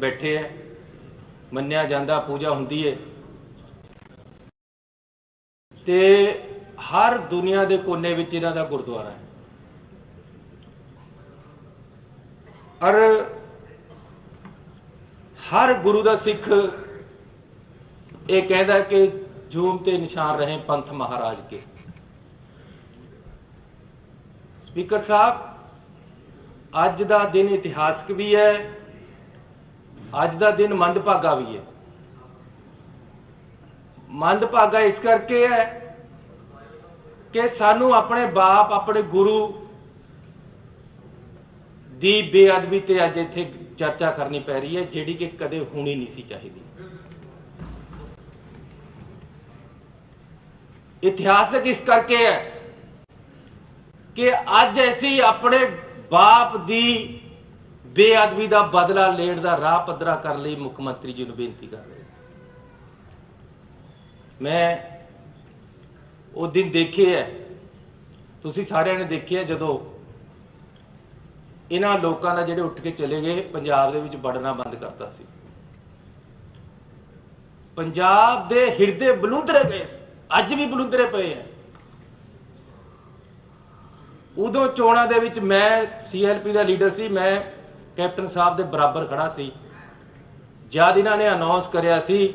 ਬੈਠੇ ਹੈ ਮੰਨਿਆ ਜਾਂਦਾ ਪੂਜਾ ਹੁੰਦੀ ਹੈ ਤੇ ਹਰ ਦੁਨੀਆ ਦੇ ਕੋਨੇ ਵਿੱਚ ਇਹਨਾਂ ਦਾ ਗੁਰਦੁਆਰਾ ਹੈ ਔਰ ਹਰ ਗੁਰੂ ਦਾ ਸਿੱਖ ਇਹ ਕਹਿੰਦਾ ਕਿ ਜੂਮ ਤੇ ਨਿਸ਼ਾਨ ਰਹੇ ਪੰਥ ਮਹਾਰਾਜ ਕੇ। ਸਪੀਕਰ ਸਾਹਿਬ, ਅੱਜ ਦਾ ਦਿਨ ਇਤਿਹਾਸਕ ਵੀ ਹੈ ਅੱਜ ਦਾ ਦਿਨ ਮੰਦਭਾਗਾ ਵੀ ਹੈ। ਮੰਦਭਾਗਾ ਇਸ ਕਰਕੇ ਹੈ ਕਿ ਸਾਨੂੰ ਆਪਣੇ ਬਾਪ, ਆਪਣੇ ਗੁਰੂ ਦੀ ਬੇਅਦਬੀ ਤੇ ਅੱਜ ਇੱਥੇ ਚਰਚਾ ਕਰਨੀ ਪੈ ਰਹੀ ਹੈ, ਜਿਹੜੀ ਕਿ ਕਦੇ ਹੋਣੀ ਨਹੀਂ ਸੀ ਚਾਹੀਦੀ। ਇਤਿਹਾਸਕ ਇਸ ਕਰਕੇ ਹੈ ਕਿ ਅੱਜ ਅਸੀਂ ਆਪਣੇ ਬਾਪ ਦੀ ਬੇਅਦਬੀ ਦਾ ਬਦਲਾ ਲੈਣ ਦਾ ਰਾਹ ਪੱਧਰਾ ਕਰਨ ਲਈ ਮੁੱਖ ਮੰਤਰੀ ਜੀ ਨੂੰ ਬੇਨਤੀ ਕਰ ਰਹੇ ਹਾਂ। ਮੈਂ ਉਹ ਦਿਨ ਦੇਖੇ ਹੈ, ਤੁਸੀਂ ਸਾਰਿਆਂ ਨੇ ਦੇਖਿਆ ਜਦੋਂ ਇਹਨਾਂ ਲੋਕਾਂ ਦਾ ਜਿਹੜੇ ਉੱਠ ਕੇ ਚਲੇ ਗਏ, ਪੰਜਾਬ ਦੇ ਵਿੱਚ ਵੜਨਾ ਬੰਦ ਕਰਤਾ ਸੀ। ਪੰਜਾਬ ਦੇ ਹਿਰਦੇ ਬਲੂੰਦਰੇ ਗਏ ਅੱਜ ਵੀ ਬਲੂੰਦਰੇ ਪਏ ਹੈ। ਉਦੋਂ ਚੋਣਾਂ ਦੇ ਵਿੱਚ ਮੈਂ ਸੀਐਲਪੀ ਦਾ ਲੀਡਰ ਸੀ, ਮੈਂ ਕੈਪਟਨ ਸਾਹਿਬ ਦੇ ਬਰਾਬਰ ਖੜਾ ਸੀ। ਜਦ ਇਹਨਾਂ ਨੇ ਅਨਾਉਂਸ ਕਰਿਆ ਸੀ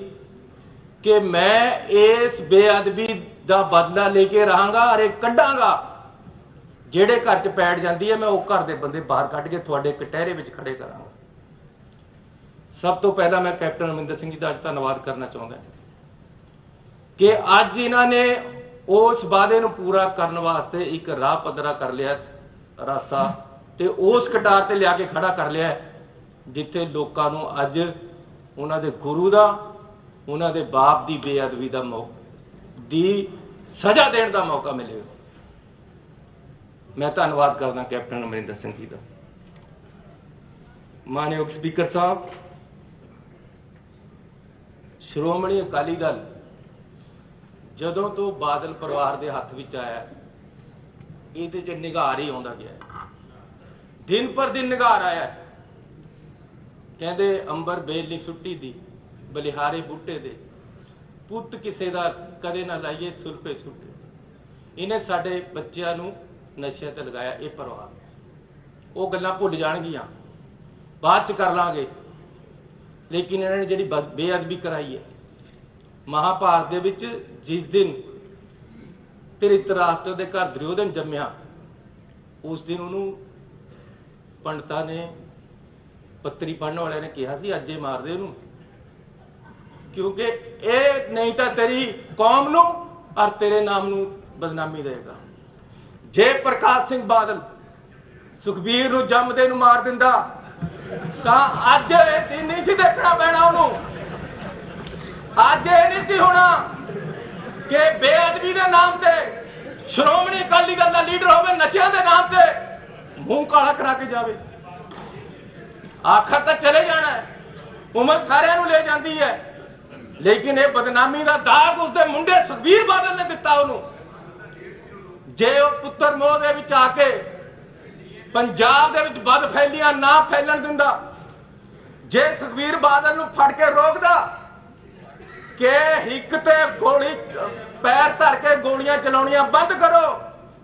ਕਿ ਮੈਂ ਇਸ ਬੇਅਦਬੀ ਦਾ ਬਦਲਾ ਲੈ ਕੇ ਰਹਾਂਗਾ ਅਰੇ ਕੱਢਾਂਗਾ, ਜਿਹੜੇ ਘਰ 'ਚ ਪੈੜ ਜਾਂਦੀ ਹੈ, ਮੈਂ ਉਹ ਘਰ ਦੇ ਬੰਦੇ ਬਾਹਰ ਕੱਢ ਕੇ ਤੁਹਾਡੇ ਕਟਹਿਰੇ ਵਿੱਚ ਖੜੇ ਕਰਾਂਗਾ। ਸਭ ਤੋਂ ਪਹਿਲਾਂ ਮੈਂ ਕੈਪਟਨ ਅਮਰਿੰਦਰ ਸਿੰਘ ਜੀ ਦਾ ਅੱਜ ਧੰਨਵਾਦ ਕਰਨਾ ਚਾਹੁੰਦਾ ਕਿ ਅੱਜ ਇਹਨਾਂ ਨੇ ਉਸ ਵਾਅਦੇ ਨੂੰ ਪੂਰਾ ਕਰਨ ਵਾਸਤੇ ਇੱਕ ਰਾਹ ਪੱਧਰਾ ਕਰ ਲਿਆ, ਰਸਤਾ ਤੇ ਉਸ ਕਟਾਰ ਤੇ ਲਿਆ ਕੇ ਖੜਾ ਕਰ ਲਿਆ ਜਿੱਥੇ ਲੋਕਾਂ ਨੂੰ ਅੱਜ ਉਹਨਾਂ ਦੇ ਗੁਰੂ ਦਾ, ਉਹਨਾਂ ਦੇ ਬਾਪ ਦੀ ਬੇਅਦਬੀ ਦਾ ਮੌਕਾ ਦੀ ਸਜ਼ਾ ਦੇਣ ਦਾ ਮੌਕਾ ਮਿਲੇਗਾ ਮੈਂ ਧੰਨਵਾਦ ਕਰਦਾ ਕੈਪਟਨ ਅਮਰਿੰਦਰ ਸਿੰਘ ਜੀ ਦਾ। ਮਾਨਯੋਗ ਸਪੀਕਰ ਸਾਹਿਬ, ਸ਼੍ਰੋਮਣੀ ਅਕਾਲੀ ਦਲ ਜਦੋਂ ਤੋਂ ਬਾਦਲ ਪਰਿਵਾਰ ਦੇ ਹੱਥ ਵਿੱਚ ਆਇਆ, ਇਹਦੇ 'ਚ ਨਿਗਾਰ ਹੀ ਆਉਂਦਾ ਗਿਆ। ਦਿਨ ਪਰ ਦਿਨ ਨਿਗਾਰ ਆਇਆ ਕਹਿੰਦੇ ਅੰਬਰ ਬੇਲ ਨਹੀਂ ਸੁੱਟੀ ਦੀ, ਬਲਿਹਾਰੇ ਬੂਟੇ ਦੇ। ਪੁੱਤ ਕਿਸੇ ਦਾ ਕਦੇ ਨਾ ਲਾਈਏ ਸੁਲਫੇ ਸੁੱਟੇ। ਇਹਨੇ ਸਾਡੇ ਬੱਚਿਆਂ ਨੂੰ ਨਸ਼ਿਆਂ ਤੇ ਲਗਾਇਆ ਇਹ ਪਰਿਵਾਰ ਉਹ ਗੱਲਾਂ ਭੁੱਲ ਜਾਣਗੀਆਂ। ਬਾਅਦ ਚ ਕਰ ਲਾਂਗੇ। ਲੇਕਿਨ ਇਹਨਾਂ ਨੇ ਜਿਹੜੀ ਬੇਅਦਬੀ ਕਰਾਈ ਹੈ। ਮਹਾਭਾਰਤ ਦੇ ਵਿੱਚ ਜਿਸ ਦਿਨ ਧ੍ਰਿਤਰਾਸ਼ਟਰ ਦੇ ਘਰ ਦੁਰਯੋਧਨ ਜੰਮਿਆ, ਉਸ ਦਿਨ ਉਹਨੂੰ ਪੰਡਤਾਂ ਨੇ ਪੱਤਰੀ ਪੜਨ ਵਾਲਿਆਂ ਨੇ ਕਿਹਾ ਸੀ, ਅੱਜੇ ਮਾਰ ਦੇ ਉਹਨੂੰ। ਕਿਉਂਕਿ ਇਹ ਨਹੀਂ ਤਾਂ ਤੇਰੀ ਕੌਮ ਨੂੰ ਔਰ ਤੇਰੇ ਨਾਮ ਨੂੰ ਬਦਨਾਮੀ ਦੇਗਾ। ਜੇ ਪ੍ਰਕਾਸ਼ ਸਿੰਘ ਬਾਦਲ ਸੁਖਬੀਰ ਨੂੰ ਜੰਮਦੇ ਨੂੰ ਮਾਰ ਦਿੰਦਾ, ਤਾਂ ਅੱਜ ਇਹ ਦਿਨ ਨਹੀਂ ਸੀ ਦੇਖਣਾ ਪੈਣਾ ਉਹਨੂੰ। ਅੱਜ ਇਹ ਨਹੀਂ ਸੀ ਹੋਣਾ ਕਿ ਬੇਅਦਬੀ ਦੇ ਨਾਮ ਤੇ, ਸ਼੍ਰੋਮਣੀ ਅਕਾਲੀ ਦਲ ਦਾ ਲੀਡਰ ਹੋਵੇ ਨਸ਼ਿਆਂ ਦੇ ਨਾਮ ਤੇ ਮੂੰਹ ਕਾਲਾ ਕਰਾ ਕੇ ਜਾਵੇ। ਆਖਰ ਤਾਂ ਚਲੇ ਜਾਣਾ ਉਮਰ ਸਾਰਿਆਂ ਨੂੰ ਲੈ ਜਾਂਦੀ ਹੈ। ਲੇਕਿਨ ਇਹ ਬਦਨਾਮੀ ਦਾ ਦਾਗ ਉਸਦੇ ਮੁੰਡੇ ਸੁਖਬੀਰ ਬਾਦਲ ਨੇ ਦਿੱਤਾ ਉਹਨੂੰ। ਜੇ ਉਹ ਪੁੱਤਰ ਮੋਹ ਦੇ ਵਿੱਚ ਆ ਕੇ ਪੰਜਾਬ ਦੇ ਵਿੱਚ ਵੱਧ ਫੈਲੀਆਂ, ਨਾ ਫੈਲਣ ਦਿੰਦਾ, ਜੇ ਸੁਖਬੀਰ ਬਾਦਲ ਨੂੰ ਫੜ ਕੇ ਰੋਕਦਾ, ਕਿ ਹਿੱਕ ਤੇ ਗੋਲੀ, ਪੈਰ ਧਰ ਕੇ ਗੋਲੀਆਂ ਚਲਾਉਣੀਆਂ ਬੰਦ ਕਰੋ,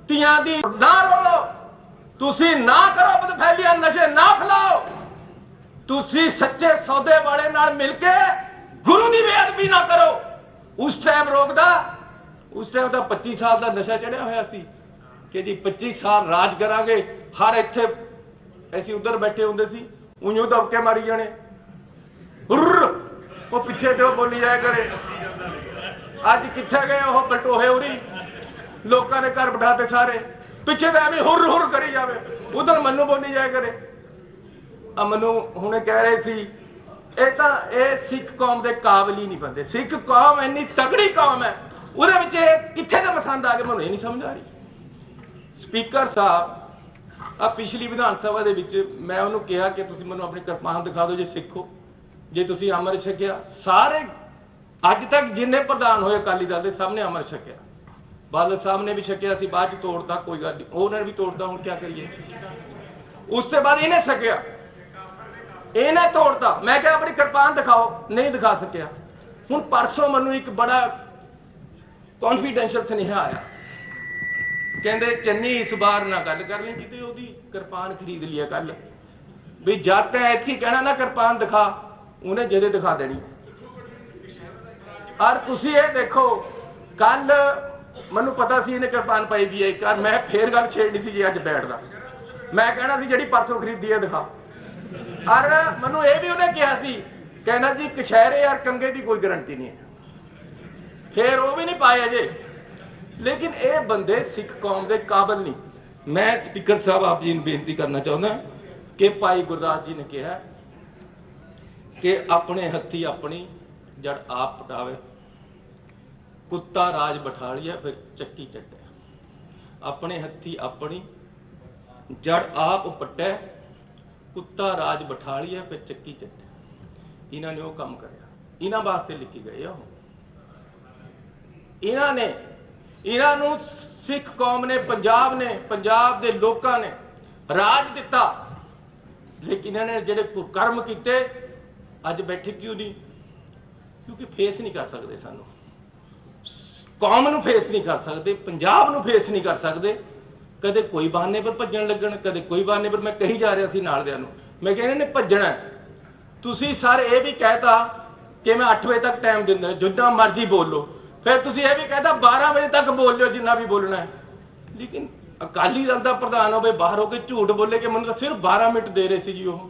ਧੀਆਂ ਦੀ ਨਾ ਰੋਲੋ ਤੁਸੀਂ ਨਾ ਕਰੋ ਬਦਫੈਲੀਆਂ, ਨਸ਼ੇ ਨਾ ਫੈਲਾਓ। ਤੁਸੀਂ ਸੱਚੇ ਸੌਦੇ ਵਾਲੇ ਨਾਲ ਮਿਲ ਕੇ ਗੁਰੂ ਦੀ ਬੇਅਦਬੀ ਨਾ ਕਰੋ। ਉਸ ਟਾਈਮ ਰੋਕਦਾ, ਉਸ ਟਾਈਮ ਤਾਂ 25 ਸਾਲ ਦਾ ਨਸ਼ਾ ਚੜਿਆ ਹੋਇਆ ਸੀ ਕਿ ਜੀ 25 ਸਾਲ ਰਾਜ ਕਰਾਂਗੇ, ਹਰ ਇੱਥੇ ਅਸੀਂ ਉਧਰ ਬੈਠੇ ਹੁੰਦੇ ਸੀ, ਉਈਓ ਦਬਕੇ ਮਾਰੀ ਜਾਣੇ। ਹੁਰਰ ਉਹ ਪਿੱਛੇ ਤੇ ਬੋਲੀ ਜਾਇਆ ਕਰੇ। ਅੱਜ ਕਿੱਥੇ ਗਏ ਉਹ ਬਲਟੋਹੇ ਉਰੀ? ਲੋਕਾਂ ਨੇ ਘਰ ਬਿਠਾਤੇ ਸਾਰੇ। ਪਿੱਛੇ ਤਾਂ ਐਵੇਂ ਹੁਰ ਹੁਰ ਕਰੀ ਜਾਵੇ। ਉਧਰ ਮੈਨੂੰ ਬੋਲੀ ਜਾਇਆ ਕਰੇ। ਆ ਮੈਨੂੰ ਹੁਣੇ ਕਹਿ ਰਹੇ ਸੀ, ਇਹ ਤਾਂ ਇਹ ਸਿੱਖ ਕੌਮ ਦੇ ਕਾਬਲ ਹੀ ਨਹੀਂ ਬੰਦੇ। ਸਿੱਖ ਕੌਮ ਇੰਨੀ ਤਕੜੀ ਕੌਮ ਹੈ, ਉਹਦੇ ਵਿੱਚ ਇਹ ਕਿੱਥੇ ਦਾ ਪਸੰਦ ਆ ਗਿਆ ਮੈਨੂੰ ਇਹ ਨਹੀਂ ਸਮਝ ਆ ਰਹੀ। ਸਪੀਕਰ ਸਾਹਿਬ ਆ ਪਿਛਲੀ ਵਿਧਾਨ ਸਭਾ ਦੇ ਵਿੱਚ ਮੈਂ ਉਹਨੂੰ ਕਿਹਾ ਕਿ ਤੁਸੀਂ ਮੈਨੂੰ ਆਪਣੀ ਕਿਰਪਾਨ ਦਿਖਾ ਦਿਓ ਜੇ ਸਿੱਖੋ ਜੇ ਤੁਸੀਂ ਅੰਮ੍ਰਿਤ ਛਕਿਆ, ਸਾਰੇ ਅੱਜ ਤੱਕ ਜਿੰਨੇ ਪ੍ਰਧਾਨ ਹੋਏ ਅਕਾਲੀ ਦਲ ਦੇ ਸਭ ਨੇ ਅਮਰ ਛਕਿਆ। ਬਾਦਲ ਸਾਹਿਬ ਨੇ ਵੀ ਛਕਿਆ ਸੀ, ਬਾਅਦ ਚ ਤੋੜਤਾ, ਕੋਈ ਗੱਲ ਨਹੀਂ। ਉਹਨਾਂ ਵੀ ਤੋੜਦਾ ਹੁਣ ਕੀ ਕਰੀਏ? ਉਸ ਤੋਂ ਬਾਅਦ ਇਹਨੇ ਛਕਿਆ। ਇਹਨੇ ਤੋੜਤਾ। ਮੈਂ ਕਿਹਾ, ਆਪਣੀ ਕਿਰਪਾਨ ਦਿਖਾਓ। ਨਹੀਂ ਦਿਖਾ ਸਕਿਆ। ਹੁਣ ਪਰਸੋਂ ਮੈਨੂੰ ਇੱਕ ਬੜਾ ਕੌਨਫੀਡੈਂਸ਼ੀਅਲ ਸੁਨੇਹਾ ਆਇਆ। ਕਹਿੰਦੇ, ਚੰਨੀ ਇਸ ਵਾਰ ਨਾ ਗੱਲ ਕਰ ਲਈ, ਕਿਤੇ ਉਹਦੀ ਕਿਰਪਾਨ ਖਰੀਦ ਲਿਆ ਕੱਲ। ਵੀ ਜਦ ਤੈਂ ਇੱਥੇ ਕਹਿਣਾ ਨਾ, ਕਿਰਪਾਨ ਦਿਖਾ, ਉਹਨੇ ਜਦੇ ਦਿਖਾ ਦੇਣੀ। ਔਰ ਤੁਸੀਂ ਇਹ ਦੇਖੋ, ਕੱਲ ਮੈਨੂੰ ਪਤਾ ਸੀ ਇਹਨੇ ਕਿਰਪਾਨ ਪਾਈ ਵੀ ਹੈ ਇੱਕ ਵਾਰ। ਮੈਂ ਫੇਰ ਗੱਲ ਛੇੜਨੀ ਸੀ ਜੀ ਅੱਜ ਬੈਠਦਾ। ਮੈਂ ਕਹਿਣਾ ਸੀ ਜਿਹੜੀ ਪਰਸੋਂ ਖਰੀਦੀ ਹੈ, ਦਿਖਾ। ਔਰ ਮੈਨੂੰ ਇਹ ਵੀ ਉਹਨੇ ਕਿਹਾ ਸੀ, ਕਹਿੰਦਾ ਜੀ ਕਸ਼ਹਿਰੇ ਔਰ ਕੰਗੇ ਦੀ ਕੋਈ ਗਾਰੰਟੀ ਨਹੀਂ ਹੈ। ਫੇਰ ਉਹ ਵੀ ਨਹੀਂ ਪਾਏ ਅਜੇ। ਲੇਕਿਨ ਇਹ ਬੰਦੇ ਸਿੱਖ ਕੌਮ ਦੇ ਕਾਬਲ ਨਹੀਂ। ਮੈਂ ਸਪੀਕਰ ਸਾਹਿਬ ਆਪ ਜੀ ਨੂੰ ਬੇਨਤੀ ਕਰਨਾ ਚਾਹੁੰਦਾ ਕਿ ਭਾਈ ਗੁਰਦਾਸ ਜੀ ਨੇ ਕਿਹਾ ਕਿ ਆਪਣੇ ਹੱਥੀ ਆਪਣੀ ਜੜ ਆਪ ਪਟਾਵੇ। ਕੁੱਤਾ ਰਾਜ ਬਿਠਾ ਫਿਰ ਚੱਕੀ ਚੱਟਿਆ। ਆਪਣੇ ਹੱਥੀ ਆਪਣੀ, ਜੜ ਆਪ ਪਟੈ ਕੁੱਤਾ ਰਾਜ ਬਿਠਾ ਫਿਰ ਚੱਕੀ ਚੱਟਿਆ। ਇਹਨਾਂ ਨੇ ਉਹ ਕੰਮ ਕਰਿਆ। ਇਹਨਾਂ ਵਾਸਤੇ ਲਿਖੀ ਗਏ ਆ ਉਹ। ਇਹਨਾਂ ਨੇ, ਇਹਨਾਂ ਨੂੰ ਸਿੱਖ ਕੌਮ ਨੇ, ਪੰਜਾਬ ਨੇ, ਪੰਜਾਬ ਦੇ ਲੋਕਾਂ ਨੇ ਰਾਜ ਦਿੱਤਾ। ਲੇਕਿਨ ਇਹਨਾਂ ਨੇ ਜਿਹੜੇ ਕੁਕਰਮ ਕੀਤੇ, ਅੱਜ ਬੈਠੇ ਕਿਉਂ ਨਹੀਂ? ਕਿਉਂਕਿ ਫੇਸ ਨਹੀਂ ਕਰ ਸਕਦੇ ਸਾਨੂੰ। ਕੌਮ ਨੂੰ ਫੇਸ ਨਹੀਂ ਕਰ ਸਕਦੇ, ਪੰਜਾਬ ਨੂੰ ਫੇਸ ਨਹੀਂ ਕਰ ਸਕਦੇ। ਕਦੇ ਕੋਈ ਬਹਾਨੇ ਪਰ ਭੱਜਣ ਲੱਗਣ, ਕਦੇ ਕੋਈ ਬਹਾਨੇ ਪਰ ਮੈਂ ਕਹੀ ਜਾ ਰਿਹਾ ਸੀ ਨਾਲ ਦਿਆਂ ਨੂੰ। ਮੈਂ ਕਿਹਾ ਇਹਨਾਂ ਨੇ ਭੱਜਣਾ ਤੁਸੀਂ ਸਰ ਇਹ ਵੀ ਕਹਿਤਾ ਕਿ ਮੈਂ 8 ਵਜੇ ਤੱਕ ਟਾਈਮ ਦਿੰਦਾ, ਜਿੱਦਾਂ ਮਰਜ਼ੀ ਬੋਲੋ। ਫਿਰ ਤੁਸੀਂ ਇਹ ਵੀ ਕਹਿਤਾ 12 ਵਜੇ ਤੱਕ ਬੋਲ ਲਿਓ ਜਿੰਨਾ ਵੀ ਬੋਲਣਾ ਹੈ। ਲੇਕਿਨ ਅਕਾਲੀ ਦਲ ਦਾ ਪ੍ਰਧਾਨ ਹੋਵੇ, ਬਾਹਰ ਹੋ ਕੇ ਝੂਠ ਬੋਲੇ ਕਿ ਮੈਨੂੰ ਤਾਂ ਸਿਰਫ 12 ਮਿੰਟ ਦੇ ਰਹੇ ਸੀ ਜੀ ਉਹ।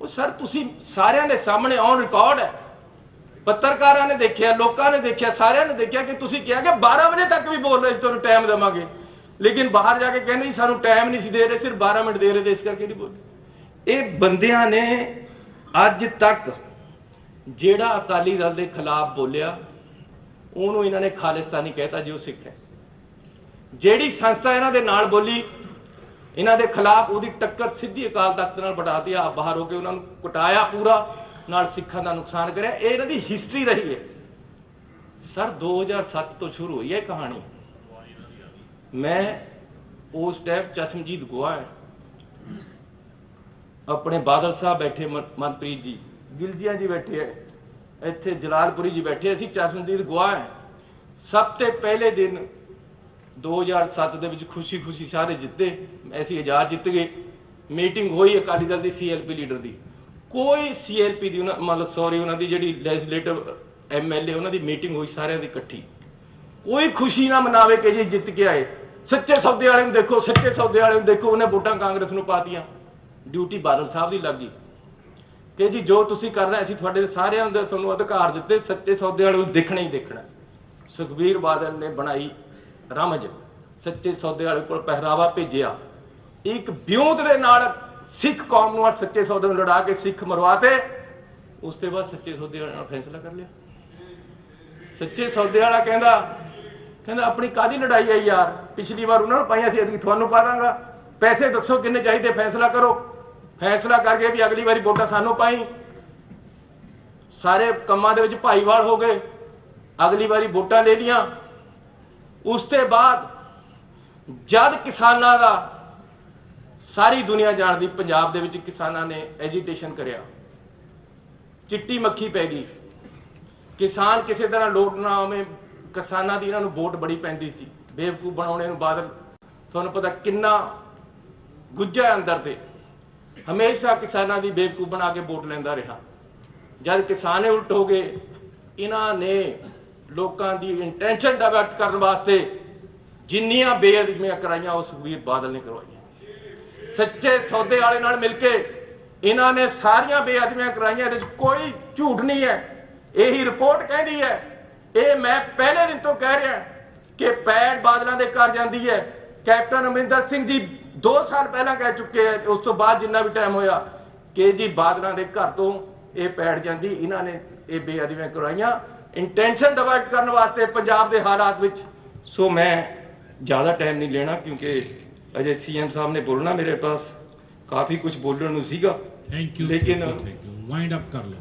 ਉਹ ਸਰ ਤੁਸੀਂ ਸਾਰਿਆਂ ਦੇ ਸਾਹਮਣੇ ਔਨ ਰਿਕਾਰਡ ਹੈ। ਪੱਤਰਕਾਰਾਂ ਨੇ ਦੇਖਿਆ, ਲੋਕਾਂ ਨੇ ਦੇਖਿਆ, ਸਾਰਿਆਂ ਨੇ ਦੇਖਿਆ ਕਿ ਤੁਸੀਂ ਕਿਹਾ ਕਿ 12 ਵਜੇ ਤੱਕ ਵੀ ਬੋਲ ਰਹੇ ਸੀ, ਤੁਹਾਨੂੰ ਟਾਈਮ ਦੇਵਾਂਗੇ। ਲੇਕਿਨ ਬਾਹਰ ਜਾ ਕੇ ਕਹਿੰਦੇ ਜੀ ਸਾਨੂੰ ਟਾਈਮ ਨਹੀਂ ਸੀ ਦੇ ਰਹੇ, ਸਿਰਫ 12 ਮਿੰਟ ਦੇ ਰਹੇ ਤੇ ਇਸ ਕਰਕੇ ਨਹੀਂ ਬੋਲੇ ਇਹ ਬੰਦਿਆਂ ਨੇ ਅੱਜ ਤੱਕ ਜਿਹੜਾ ਅਕਾਲੀ ਦਲ ਦੇ ਖਿਲਾਫ ਬੋਲਿਆ, ਉਹਨੂੰ ਇਹਨਾਂ ਨੇ ਖਾਲਿਸਤਾਨੀ ਕਹਿਤਾ ਜੀ, ਉਹ ਸਿੱਖ ਹੈ। ਜਿਹੜੀ ਸੰਸਥਾ ਇਹਨਾਂ ਦੇ ਨਾਲ ਬੋਲੀ, ਇਹਨਾਂ ਦੇ ਖਿਲਾਫ ਉਹਦੀ ਟੱਕਰ ਸਿੱਧੀ ਅਕਾਲ ਤਖਤ ਨਾਲ ਵਟਾਤੀ ਆ ਬਾਹਰ ਹੋ ਕੇ ਉਹਨਾਂ ਨੂੰ ਕਟਾਇਆ ਪੂਰਾ। ਨਾਲ ਸਿੱਖਾਂ ਦਾ ਨੁਕਸਾਨ ਕਰਿਆ। ਇਹ ਇਹਨਾਂ ਦੀ ਹਿਸਟਰੀ ਰਹੀ ਹੈ। ਸਰ 2007 ਤੋਂ ਸ਼ੁਰੂ ਹੋਈ ਹੈ ਕਹਾਣੀ। ਮੈਂ ਉਸ ਟਾਈਮ ਚਸ਼ਮਜੀਤ ਗੋਆ ਹੈ। ਆਪਣੇ ਬਾਦਲ ਸਾਹਿਬ ਬੈਠੇ ਮਨ- ਮਨਪ੍ਰੀਤ ਜੀ। ਗਿਲਜੀਆਂ ਜੀ ਬੈਠੇ ਹੈ। ਇੱਥੇ ਜਲਾਲਪੁਰੀ ਜੀ ਬੈਠੇ, ਅਸੀਂ ਚਸ਼ਮਜੀਤ ਗੋਆ ਹੈ। ਸਭ ਤੋਂ ਪਹਿਲੇ ਦਿਨ 2007 ਦੇ ਵਿੱਚ ਖੁਸ਼ੀ-ਖੁਸ਼ੀ ਸਾਰੇ ਜਿੱਤੇ। ਅਸੀਂ ਆਜ਼ਾਦ ਜਿੱਤ ਗਏ। ਮੀਟਿੰਗ ਹੋਈ ਅਕਾਲੀ ਦਲ ਦੀ ਸੀਐਲਪੀ ਲੀਡਰ ਦੀ। ਕੋਈ ਸੀਐਲਪੀ ਦੀ ਉਹਨਾਂ ਮਤਲਬ ਸੌਰੀ ਉਹਨਾਂ ਦੀ ਜਿਹੜੀ ਲੈਜਿਸਲੇਟਿਵ ਐਮਐਲਏ ਉਹਨਾਂ ਦੀ ਮੀਟਿੰਗ ਹੋਈ ਸਾਰਿਆਂ ਦੀ ਇਕੱਠੀ। ਕੋਈ ਖੁਸ਼ੀ ਨਾ ਮਨਾਵੇ ਕਿ ਜੀ ਜਿੱਤ ਕੇ ਆਏ। ਸੱਚੇ ਸੌਦੇ ਵਾਲੇ ਨੂੰ ਦੇਖੋ, ਸੱਚੇ ਸੌਦੇ ਵਾਲੇ ਨੂੰ ਦੇਖੋ, ਉਹਨੇ ਵੋਟਾਂ ਕਾਂਗਰਸ ਨੂੰ ਪਾਤੀਆਂ। ਡਿਊਟੀ ਬਾਦਲ ਸਾਹਿਬ ਦੀ ਲੱਗੀ ਕਿ ਜੀ ਜੋ ਤੁਸੀਂ ਕਰਨਾ ਅਸੀਂ ਤੁਹਾਡੇ ਸਾਰਿਆਂ ਦੇ ਤੁਹਾਨੂੰ ਅਧਿਕਾਰ ਦਿੱਤੇ, ਸੱਚੇ ਸੌਦੇ ਵਾਲੇ ਨੂੰ ਦੇਖਣਾ ਹੀ ਦੇਖਣਾ। ਸੁਖਬੀਰ ਬਾਦਲ ਨੇ ਬਣਾਈ ਰਮਜ। ਸੱਚੇ ਸੌਦੇ ਵਾਲੇ ਕੋਲ ਪਹਿਰਾਵਾ ਭੇਜਿਆ। ਇੱਕ ਵਿਉਂਤ ਦੇ ਨਾਲ ਸਿੱਖ ਕੌਮ ਨੂੰ ਔਰ ਸੱਚੇ ਸੌਦੇ ਨੂੰ ਲੜਾ ਕੇ ਸਿੱਖ ਮਰਵਾਤੇ, ਉਸ ਤੋਂ ਬਾਅਦ ਸੱਚੇ ਸੌਦੇ ਵਾਲੇ ਨਾਲ ਫੈਸਲਾ ਕਰ ਲਿਆ। ਸੱਚੇ ਸੌਦੇ ਵਾਲਾ ਕਹਿੰਦਾ ਕਹਿੰਦਾ, ਆਪਣੀ ਕਾਦੀ ਲੜਾਈ ਹੈ ਯਾਰ? ਪਿਛਲੀ ਵਾਰ ਉਹਨਾਂ ਨੂੰ ਪਾਈਆਂ ਸੀ ਅਦਕੀ ਤੁਹਾਨੂੰ ਪਾ ਦਾਂਗਾ। ਪੈਸੇ ਦੱਸੋ ਕਿੰਨੇ ਚਾਹੀਦੇ, ਫੈਸਲਾ ਕਰੋ। ਫੈਸਲਾ ਕਰਕੇ ਵੀ ਅਗਲੀ ਵਾਰੀ ਵੋਟਾਂ ਸਾਨੂੰ ਪਾਈ। ਸਾਰੇ ਕੰਮਾਂ ਦੇ ਵਿੱਚ ਭਾਈਵਾਲ ਹੋ ਗਏ। ਅਗਲੀ ਵਾਰੀ ਵੋਟਾਂ ਲੈ ਲੀਆਂ ਉਸ ਤੋਂ ਬਾਅਦ ਜਦ ਕਿਸਾਨਾਂ ਦਾ ਸਾਰੀ ਦੁਨੀਆ ਜਾਣਦੀ ਪੰਜਾਬ ਦੇ ਵਿੱਚ ਕਿਸਾਨਾਂ ਨੇ ਐਜੀਟੇਸ਼ਨ ਕਰਿਆ। ਚਿੱਟੀ ਮੱਖੀ ਪੈ ਗਈ। ਕਿਸਾਨ ਕਿਸੇ ਤਰ੍ਹਾਂ ਲੋਟ ਨਾ ਆਵੇ, ਕਿਸਾਨਾਂ ਦੀ ਇਹਨਾਂ ਨੂੰ ਵੋਟ ਬੜੀ ਪੈਂਦੀ ਸੀ। ਬੇਵਕੂਫ ਬਣਾਉਣੇ ਨੂੰ ਬਾਦਲ, ਤੁਹਾਨੂੰ ਪਤਾ ਕਿੰਨਾ ਗੁੱਜਾ ਅੰਦਰ ਤੇ। ਹਮੇਸ਼ਾ ਕਿਸਾਨਾਂ ਦੀ ਬੇਵਕੂਫ ਬਣਾ ਕੇ ਵੋਟ ਲੈਂਦਾ ਰਿਹਾ। ਜਦ ਕਿਸਾਨੇ ਉਲਟ ਹੋ ਗਏ, ਇਹਨਾਂ ਨੇ ਲੋਕਾਂ ਦੀ ਇੰਟੈਂਸ਼ਨ ਡਾਇਵਰਟ ਕਰਨ ਵਾਸਤੇ ਜਿੰਨੀਆਂ ਬੇਅਦਬੀਆਂ ਕਰਾਈਆਂ, ਉਹ ਸੁਖਬੀਰ ਬਾਦਲ ਨੇ ਕਰਵਾਈਆਂ। ਸੱਚੇ ਸੌਦੇ ਵਾਲੇ ਨਾਲ ਮਿਲ ਕੇ ਇਹਨਾਂ ਨੇ ਸਾਰੀਆਂ ਬੇਅਦਬੀਆਂ ਕਰਾਈਆਂ, ਇਹਦੇ 'ਚ ਕੋਈ ਝੂਠ ਨਹੀਂ ਹੈ। ਇਹੀ ਰਿਪੋਰਟ ਕਹਿੰਦੀ ਹੈ। ਇਹ ਮੈਂ ਪਹਿਲੇ ਦਿਨ ਤੋਂ ਕਹਿ ਰਿਹਾ ਕਿ ਪੈੜ ਬਾਦਲਾਂ ਦੇ ਘਰ ਜਾਂਦੀ ਹੈ। ਕੈਪਟਨ ਅਮਰਿੰਦਰ ਸਿੰਘ ਜੀ 2 ਸਾਲ ਪਹਿਲਾਂ ਕਹਿ ਚੁੱਕੇ ਹੈ ਉਸ ਤੋਂ ਬਾਅਦ ਜਿੰਨਾ ਵੀ ਟਾਈਮ ਹੋਇਆ ਕਿ ਜੀ ਬਾਦਲਾਂ ਦੇ ਘਰ ਤੋਂ ਇਹ ਪੈੜ ਜਾਂਦੀ, ਇਹਨਾਂ ਨੇ ਇਹ ਬੇਅਦਬੀਆਂ ਕਰਵਾਈਆਂ ਇੰਟੈਂਸ਼ਨ ਡਿਵਰਟ ਕਰਨ ਵਾਸਤੇ ਪੰਜਾਬ ਦੇ ਹਾਲਾਤ ਵਿੱਚ, ਸੋ ਮੈਂ ਜ਼ਿਆਦਾ ਟਾਈਮ ਨਹੀਂ ਲੈਣਾ ਕਿਉਂਕਿ ਅਜੇ ਸੀਐਮ ਸਾਹਿਬ ਨੇ ਬੋਲਣਾ ਮੇਰੇ ਪਾਸ। ਕਾਫੀ ਕੁਝ ਬੋਲਣ ਨੂੰ ਸੀਗਾ। ਥੈਂਕ ਯੂ ਲੇਕਿਨ- ਵਾਈਂਡ ਅਪ ਕਰ ਲਓ।